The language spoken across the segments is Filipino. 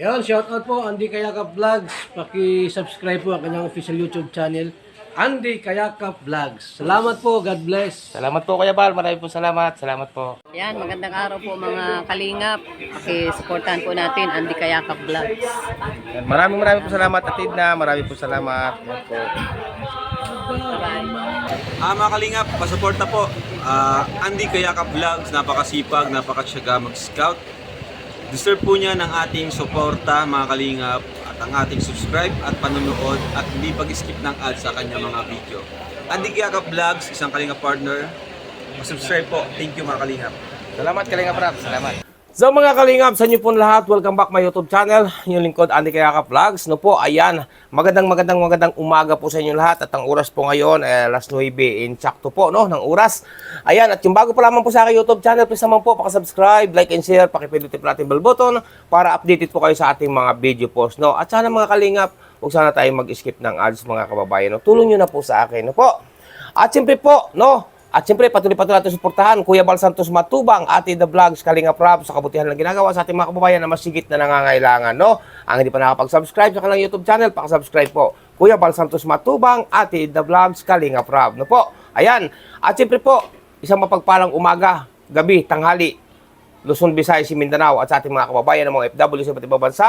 Yan, shoutout po Andy Kayakap Vlogs. Paki-subscribe po ang kanyang official YouTube channel, Andy Kayakap Vlogs. Salamat po, God bless. Salamat po Kuya Bal, marami po salamat. Salamat po. Yan, magandang araw po mga kalingap. Pakisuportahan po natin Andy Kayakap Vlogs. Yan, Maraming maraming po salamat Atid na, maraming po salamat. Yan po. Ah, mga kalingap, pasuporta po. Ah, Andy Kayaka Vlogs, napakasipag, napakasyaga mag-scout. Deserve po niya ng ating suporta, mga kalingap, at ang ating subscribe at panonood at hindi pag-skip ng ads sa kanya mga video. Andy Kayaka Vlogs, isang kalingap partner. Subscribe po. Thank you mga kalingap. Salamat Kalinga Prab, salamat. So mga kalingap, sa inyo po lahat, welcome back my YouTube channel, yung lingkod Andy Kayaka Vlogs. No po, ayan, magandang magandang magandang umaga po sa inyo lahat at ang oras po ngayon eh, alas 9 in sakto po no, ng oras. Ayan, at yung bago pa lamang po sa aking YouTube channel, please naman po pakasubscribe, like and share, pakipindutin po natin bell button para updated po kayo sa ating mga video post. No? At sana mga kalingap, huwag sana tayo mag-skip ng ads mga kababayan. No? Tulong nyo na po sa akin. No po. At siyempre po, no, at siyempre, patuloy-patuloy natin suportahan Kuya Bal Santos Matubang, Ate The Vlogs, Kalinga Prab, sa kabutihan ng ginagawa sa ating mga kababayan na masigit na nangangailangan, no? Ang hindi pa nakapag-subscribe sa kanilang YouTube channel, pakasubscribe po. Kuya Bal Santos Matubang, Ate The Vlogs, Kalinga Prab, no po? Ayan. At siyempre po, isang mapagpalang umaga, gabi, tanghali, Luzon, Visayas, Mindanao at sa ating mga kababayan ng mga FW sa iba't ibang bansa.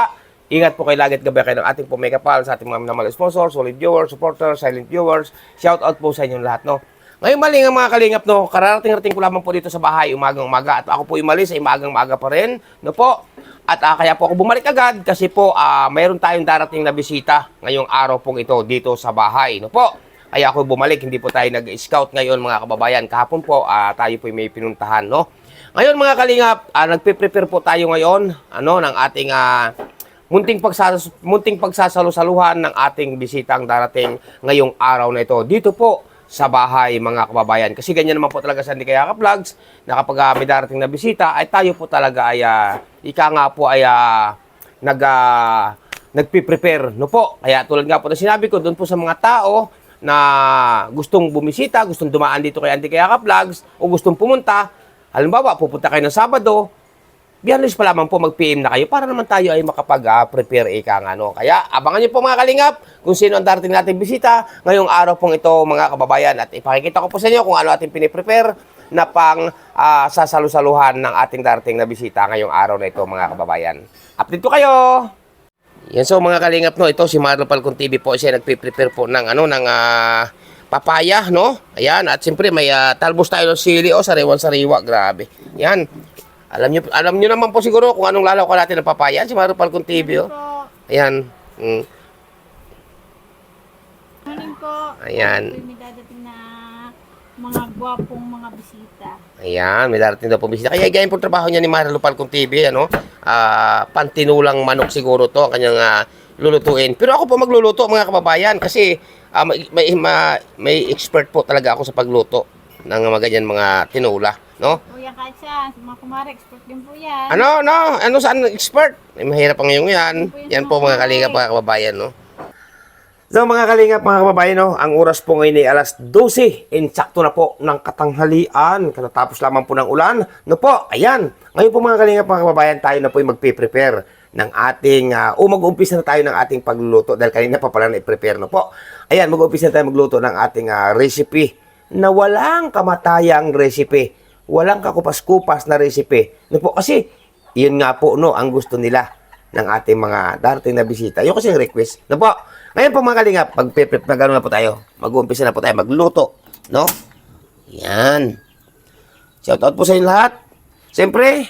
Ingat po kayo lagi at gabi kayo ng ating pumikapal sa ating mga minamahal sponsors, solid viewers, supporters, silent viewers. Shout out po sa inyong lahat, no? Ngayon maling ang mga kalingap, no? Kararating-rating ko lamang po dito sa bahay umagang umaga at ako po umalis ay umagang umaga pa rin, no po? At ah, kaya po ako bumalik agad kasi po ah, mayroon tayong darating na bisita ngayong araw pong ito dito sa bahay, no po? Kaya ako bumalik, hindi po tayo nag-scout ngayon mga kababayan. Kahapon po ah, tayo po may pinuntahan, no? Ngayon mga kalingap, ah, nagpe-prepare po tayo ngayon ano ng ating ah, munting pagsas munting pagsasalusaluhan ng ating bisitang darating ngayong araw na ito. Dito po sa bahay mga kababayan. Kasi ganyan naman po talaga sa Hindi Kaya Ka Vlogs na kapag ah, may darating na bisita ay tayo po talaga ay ah, ika nga po ay ah, nag ah, nagpe-prepare no po. Kaya tulad nga po na sinabi ko doon po sa mga tao na gustong bumisita, gustong dumaan dito kay Andy Kaya Ka Vlogs o gustong pumunta, halimbawa pupunta kayo ng Sabado, Biyernes pa lamang po mag-PM na kayo para naman tayo ay makapag-prepare ika nga no. Kaya abangan niyo po mga kalingap kung sino ang darating nating bisita ngayong araw pong ito mga kababayan at ipakikita ko po sa inyo kung ano ating piniprepare na pang ah, sasalusaluhan ng ating darating na bisita ngayong araw na ito mga kababayan. Update ko kayo! Yan so mga kalingap no, ito si Marlo Palcon TV po siya nagpe-prepare po ng ano ng ah, papaya no. Ayan at siyempre may ah, talbos tayo ng sili o sariwan sariwa grabe. Yan. Alam niyo alam niyo naman po siguro kung anong lalaw ko natin ng papaya si Marlo Palcon TV oh. Ayan. Mm. Morning po. Ayan. May dadating na mga gwapong mga bisita. Ayan, may darating daw po bisita. Kaya ganyan po trabaho niya ni Marlo Palcon TV, ano? Ah, pantinulang manok siguro to, ang kanyang ah, lulutuin. Pero ako po magluluto mga kababayan kasi ah, may, may, ma- may expert po talaga ako sa pagluto ng mga ganyan mga tinula, no? Kuya Katsa, mga kumare, expert din po yan. Ano, no? Ano saan expert? May mahirap ang ngayong yan. Yan po mga kalingap mga kababayan, no? So mga kalingap mga kababayan, no? ang oras po ngayon ay alas 12. Insakto na po ng katanghalian. Katatapos lamang po ng ulan. No po, ayan. Ngayon po mga kalingap mga kababayan, tayo na po ay magpe-prepare ng ating, uh, o mag-umpisa na tayo ng ating pagluluto dahil kanina pa pala na-prepare no po. Ayan, mag-umpisa na tayo magluto ng ating ah, recipe na walang kamatayang recipe. Walang kakupas-kupas na recipe. No po, kasi yun nga po no, ang gusto nila ng ating mga darating na bisita. Yung kasi yung request. No po, ngayon po mga kalingap, pag-prep na gano'n na po tayo. Mag-uumpisa na po tayo magluto. No? Yan. Shoutout po sa inyo lahat. Siyempre,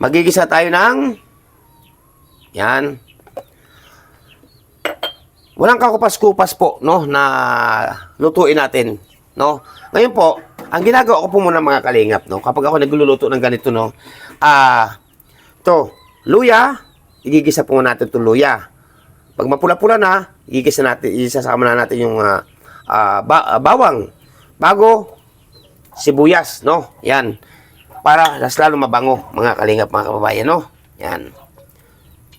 magigisa tayo ng yan. Walang kakupas-kupas po, no, na lutuin natin, no. Ngayon po, ang ginagawa ko po muna mga kalingap, no, kapag ako nagluluto ng ganito, no, ah, to, luya, igigisa po muna natin itong luya. Pag mapula-pula na, igigisa natin, isasama na natin yung ah, ah, ba- ah, bawang, bago, sibuyas, no, yan. Para mas lalo mabango, mga kalingap, mga kababayan, no. Yan.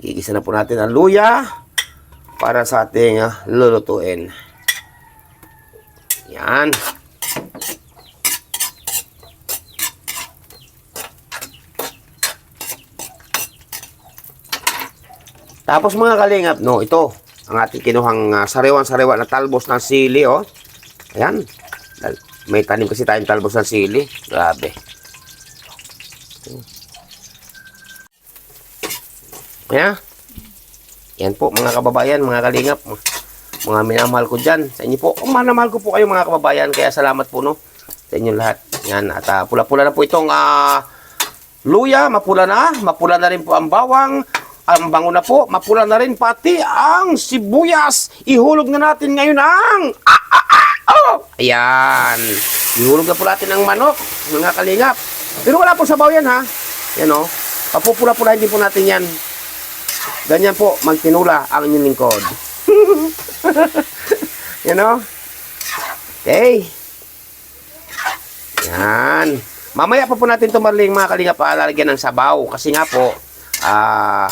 Igigisa na po natin ang luya para sa ating ah, lulutuin. Yan. Tapos mga kalingap, no, ito, ang ating kinuhang uh, sariwan-sariwa na talbos ng sili, oh. Ayan. May tanim kasi tayong talbos ng sili. Grabe. Kaya, yan po mga kababayan, mga kalingap, mga minamahal ko dyan. Sa inyo po, oh, mahal na mahal ko po kayo mga kababayan, kaya salamat po no, sa inyo lahat. Yan, at ah, pula-pula na po itong ah, luya, mapula na, mapula na rin po ang bawang, ang bango na po, mapula na rin pati ang sibuyas. Ihulog na natin ngayon ang ah, ah, ah, oh! Ayan. Ihulog na po natin ang manok, mga kalingap. Pero wala po sabaw yan ha. Yan o. Papupula-pulahin din po natin yan. Ganyan po, magtinula ang inyong lingkod. you know? Okay. Yan. Mamaya pa po natin tumarling mga kalinga pa lalagyan ng sabaw. Kasi nga po, ah,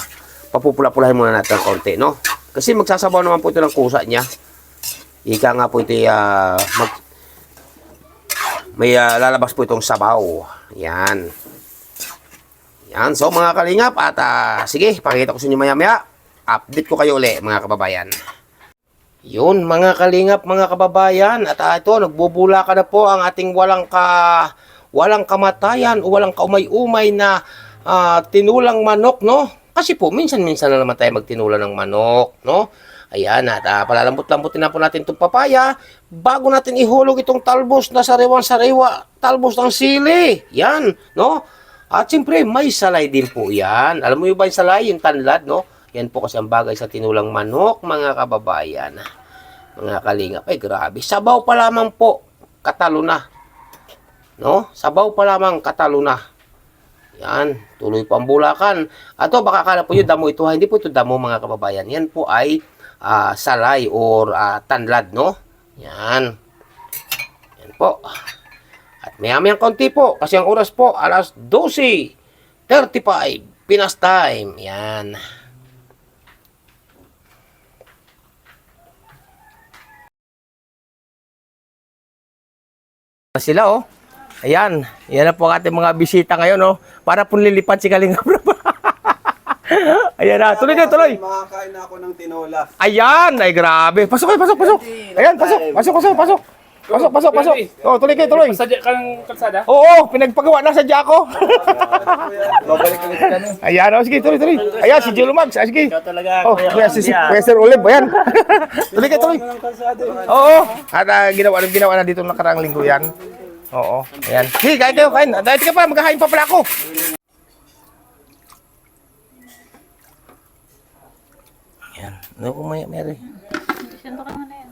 papupula-pulahin muna natin konti, no? Kasi magsasabaw naman po ito ng kusa niya. Ika nga po ito, ah, mag, may ah, lalabas po itong sabaw. Yan. Yan. So mga kalingap at ah, sige, pakita ko sa inyo maya maya. Update ko kayo uli mga kababayan. Yun mga kalingap mga kababayan at ah, ito nagbubula ka na po ang ating walang ka walang kamatayan o walang kaumay-umay na ah, tinulang manok no. Kasi po minsan-minsan na naman tayo magtinula ng manok no. Ayan at ah, palalambot-lambutin na po natin itong papaya bago natin ihulog itong talbos na sariwan-sariwa, talbos ng sili. Yan, no? At siyempre, may salay din po yan. Alam mo yung ba yung salay, yung tanlad, no? Yan po kasi ang bagay sa tinulang manok, mga kababayan. Mga kalingap. Ay, grabe. Sabaw pa lamang po, katalo na. No? Sabaw pa lamang, katalo na. Yan, tuloy po ang bulakan. Ato, baka akala po yung damo ito. Hindi po ito damo, mga kababayan. Yan po ay ah, salay or ah, tanlad, no? Yan. Yan po. At maya-mayang konti po, kasi ang oras po, alas 12.35, Pinas time. Yan. Sila oh. Ayan, yan na po ang ating mga bisita ngayon, oh. Para po lilipad si Kalinga. Ayan na, tuloy na, tuloy. Makakain na ako ng tinola. Ayan, ay grabe. Pasok pasok, pasok. Ayan, pasok, pasok, pasok, pasok. Pasok, pasok, pasok. Oh, tuloy kayo, tuloy. Sadya ka ng kalsada? Oo, pinagpagawa na sa Jaco. Babalik ulit ka na. Ayan, oh, sige, tuloy, tuloy. Ayan, si Jilo Mags. Ah, sige. talaga, Oh, kuya, si, si Kuya Sir Olive, ayan. tuloy kayo, tuloy. Oo. At uh, ginawa, ginawa na dito nakaraang linggo yan. Oo. Ayan. Sige, kain kayo, kain. Dahil ka pa, magkakain pa pala ako. Ayan. Ano ko may, Mary? Siyento ka na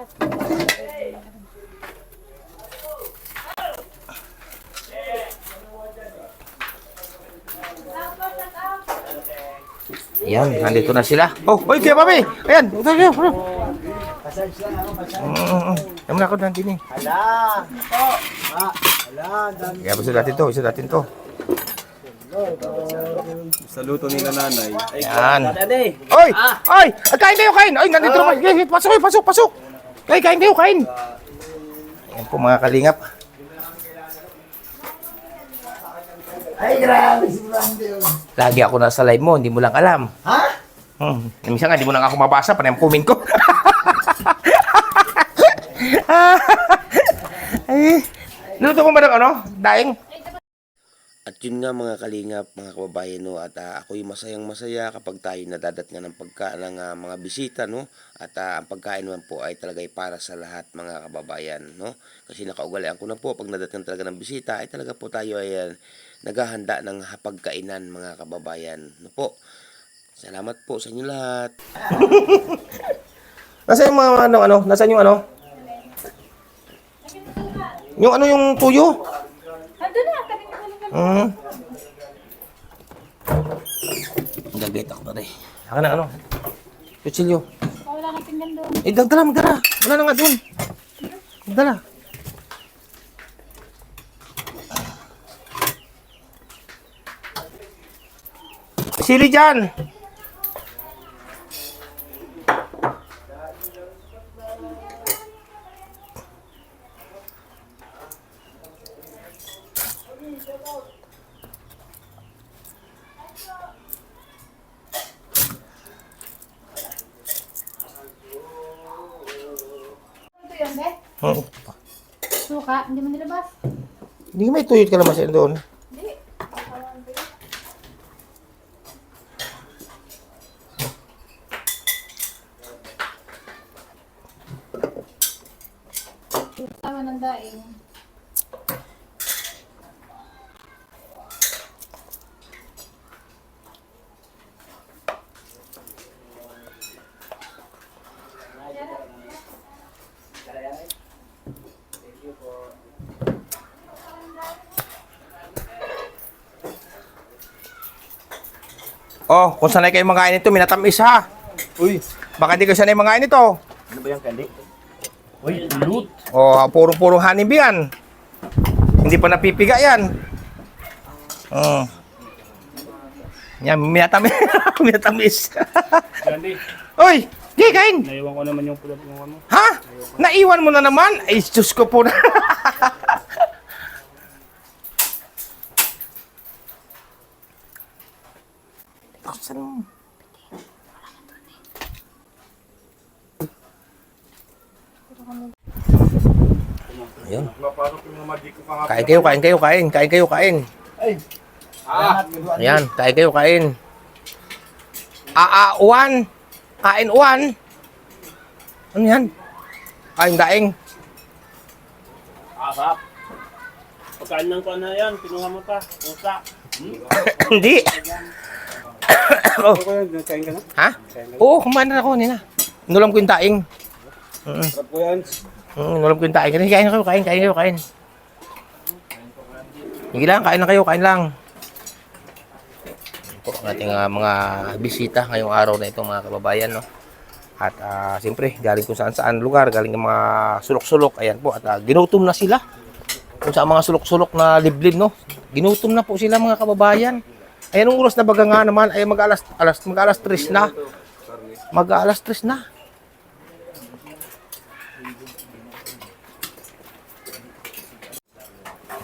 yan. Ayan, nandito na sila. Oh, oy, kaya mami. Ayan, ito siya. Mm, Ayan na ako nandito eh. Hala. Kaya basta natin to, isa natin to. Sa luto ni nanay. Ayan. Oy! Oy! Ah, Kain kayo, kain! Oy, nandito naman. Sige, sige, pasok, oy, pasok, pasok. Ay, kain kayo, kain. Ayan po mga kalingap. Ay, grabe si Lagi ako nasa live mo, hindi mo lang alam. Ha? Hmm. Minsan nga, hindi mo lang ako mabasa, panay ang comment ko. Ay, luto mo ba ng ano? Daing? At yun nga mga kalingap, mga kababayan, no, at ah, ako'y masayang masaya kapag tayo nadadat nga ng pagka ng ah, mga bisita, no, at ah, ang pagkain naman po ay talaga para sa lahat mga kababayan, no, kasi nakaugalian ko na po, pag nadatnan talaga ng bisita, ay talaga po tayo ay ah, naghahanda ng hapagkainan mga kababayan, no po. Salamat po sa inyo lahat. Nasaan yung mga ano, ano? Nasaan yung ano? Yung ano yung tuyo? Ando na, kami na lang. Hmm. Gagayt ako na rin. Akin na ano? Kutsilyo. Wala nang tingnan doon. Eh, dagdala, magdala. Wala na nga doon. Magdala. Sili dyan. Hmm. Suka, hindi mo nilabas. Hindi may tuyot ka naman siya doon. Tama ng daing. Oh, kung sanay kayo makain ito, minatamis ha. Uy. Baka di kayo sanay makain ito. Ano ba yung candy? Uy, loot. Oh, purong-purong honeybee yan. Hindi pa napipiga yan. Oh. Yan, minatamis. minatamis. Candy, Uy, di kain. naiwan ko naman yung pulot ng ano. Ha? Naiwan mo na naman? Ay, Diyos ko po na. Buksan mo. Ayun. Kain kayo, kain kayo, kain. Kain kayo, kain. Ayan, kain kayo, kain. Aa, uwan. Kain uwan. Ano yan? Kain daing. Asap. Pagkain ng ko na yan, kinuha mo pa. Usa. Hindi. oh. Kain ka na? Ha? Oo, kumain na ako nina. Inulam ko yung taing. Mm. Sarap po yan. Mm, inulam ko yung taing. Kasi kain kayo, kain, kain kayo, kain. Sige lang, kain na kayo, kain lang. Po ang ating ah, mga bisita ngayong araw na ito mga kababayan. No? At ah, siyempre, galing kung saan saan lugar, galing ng mga sulok-sulok. Ayan po, at ah, ginutom na sila. Kung sa mga sulok-sulok na liblib, no? Ginutom na po sila mga kababayan. Ayan ang oras na baga nga naman, ay mag-alas, alas, mag-alas 3 na. Mag-alas 3 na.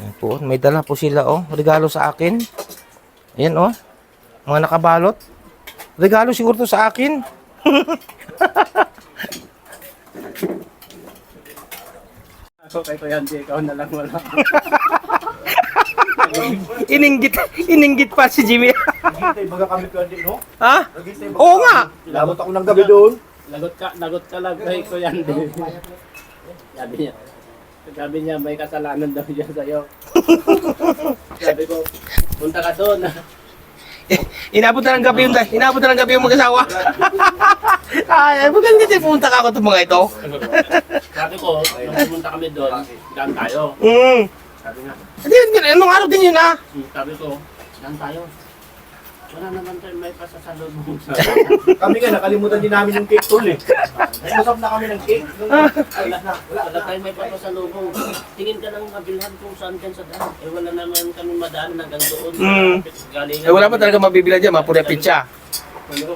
Ayan po, may dala po sila, oh. Regalo sa akin. Ayan, oh. Mga nakabalot. Regalo siguro to sa akin. Ako kay Kuya Andy, ikaw na lang wala. ininggit, ininggit pa si Jimmy. Hintay baga kami Kuya Andy, no? ha? Oo nga. Labot ako ng gabi doon. Lagot ka, lagot ka lang kay Kuya Andy. Sabi niya. Sabi niya, may kasalanan daw niya sa'yo. Sabi ko, punta ka doon. Inabot na ng gabi yung inabot na ng gabi yung mag-asawa. Ay, maganda din pumunta ka ako itong mga ito. Sabi ko, nung pumunta kami doon, daan tayo. Mm. Sabi nga, Hindi, anong araw din yun ah? Sabi ko, daan tayo. Wala naman tayo may pasasalubong sa Kami nga, nakalimutan din namin yung cake tol eh. Nag-usap na kami ng cake. Nung, wala na. Wala. Wala tayong may papasalubong. Tingin ka ng mabilhan kung saan dyan sa daan. Eh wala naman kami madaan hanggang doon. Mm. Eh, wala pa talaga mabibila dyan, mga pura pizza. Ano?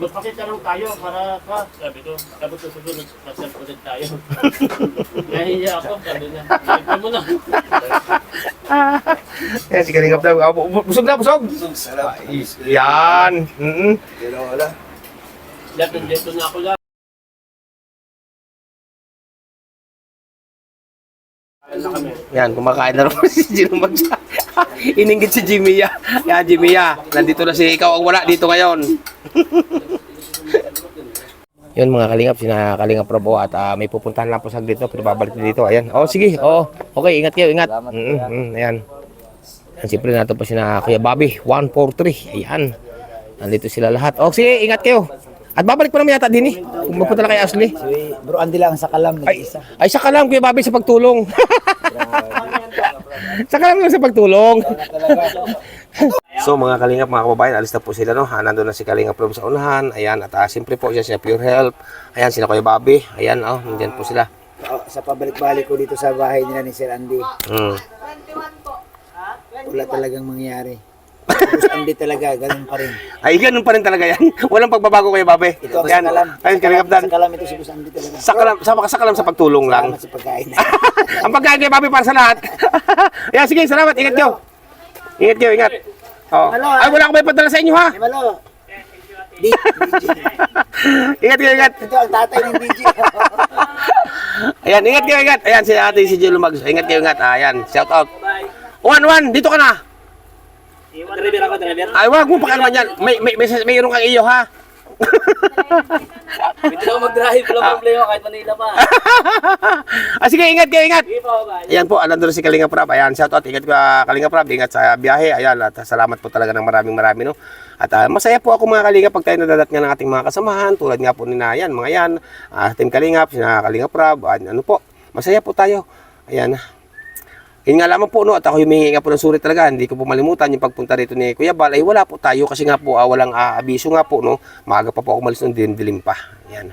Magpakita lang tayo para pa. Sabi ko, sabi ko susunod, pasal ulit tayo. Nahiya ako, sabi niya. Sabi mo na. Yan, si Kalingap daw. Ah, bu- bu- Busog na, busog. Ay, Yan. Mm-mm. Lahat nandito na ako lang. Na kami. Yan, kumakain na naman si Jimmy Magsa. Ininggit si Jimmy ya. Yan, Jimmy ya. Nandito na si ikaw ang wala dito ngayon. Yun mga kalingap, sina kalingap Robo at ah, may pupuntahan lang po sa dito, pero babalik na dito. Ayan. Oh, sige. Oh, okay, ingat kayo, ingat. Mm -mm, ayan. Yan, siyempre natin po sina Kuya Bobby, 143. Ayan. Nandito sila lahat. Oh, sige, ingat kayo. At babalik pa naman yata din eh. Kung mapunta na kay Ashley. Si Bro Andy lang sa kalam, Ay, ay saka lang Kuya Bobby sa pagtulong. saka lang lang sa pagtulong. So mga kalingap, mga kababayan, alis na po sila no. Ah, Nandun na si Kalingap Rob sa unahan. Ayan, at uh, siyempre po siya sila Pure Help. Ayan, sila Kuya Bobby. Ayan, oh, nandiyan po sila. Oh, sa pabalik-balik ko dito sa bahay nila ni Sir Andy, Mm. wala talagang mangyari. Andy talaga, ganun pa rin. Ay, ganun pa rin talaga yan. Walang pagbabago Kuya Bobby. Ito ang Ayan, sa kalam. Ayan, Kalingap Dan. Sa kalam ito si Boss Andy talaga. Sa kalam, sa, sa pagtulong lang. Salamat sa pagkain. Ang pagkain kay Bobby para sa lahat. Ayan, sige, salamat. Ingat kayo. Ingat kayo, ingat. Oh. Ay, wala akong may padala sa inyo ha. Malo, ingat kayo, ingat. Ito ang tatay ng DJ. Ayan, ingat kayo, ingat. Ayan, si ate, si Jill Lumag. Ingat kayo, ingat. Ayan, shout out. Juan, Juan, dito ka na. Driver ako, driver. Ay, wag mo pa yan. May, may, may, mayroon kang iyo, ha? Pwede ako mag-drive, walang problema kahit Manila pa. ah, sige, ingat kayo, ingat. Sige po, bye. Ayan po, alam doon si Kalinga Prab. Ayan, shout out. Ingat ka, Kalinga Prab. Ingat sa biyahe. Ayan, at salamat po talaga ng maraming marami, no? At ah, masaya po ako mga Kalinga pag tayo nadadat nga ng ating mga kasamahan. Tulad nga po ni na, yan, mga yan. ah, Team Kalingap, sina Kalinga Prab. ah, ano po, masaya po tayo. Ayan. Yun nga lamang po, no, at ako humingi nga po ng suri talaga. Hindi ko po malimutan yung pagpunta rito ni Kuya Bal. Ay wala po tayo kasi nga po, ah, walang ah, abiso nga po, no. Maaga pa po ako malis ng dilim-dilim pa. Ayan.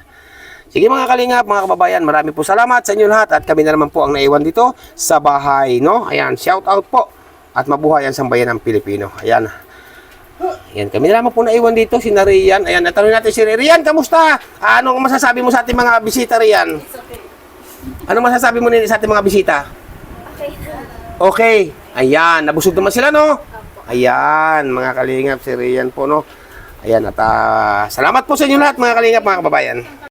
Sige mga kalingap, mga kababayan, marami po salamat sa inyo lahat at kami na naman po ang naiwan dito sa bahay, no? Ayan, shout out po at mabuhay ang sambayan ng Pilipino. Ayan. Ayan, kami na naman po naiwan dito, si Narian. Ayan, natanong natin si Rian, kamusta? Ano ang masasabi mo sa ating mga bisita, Rian? Ano masasabi mo nila sa ating mga bisita? Okay. Ayan, nabusog naman sila, no? Ayan, mga kalingap, si Rian po, no? Ayan, at ah, salamat po sa inyo lahat, mga kalingap, mga kababayan.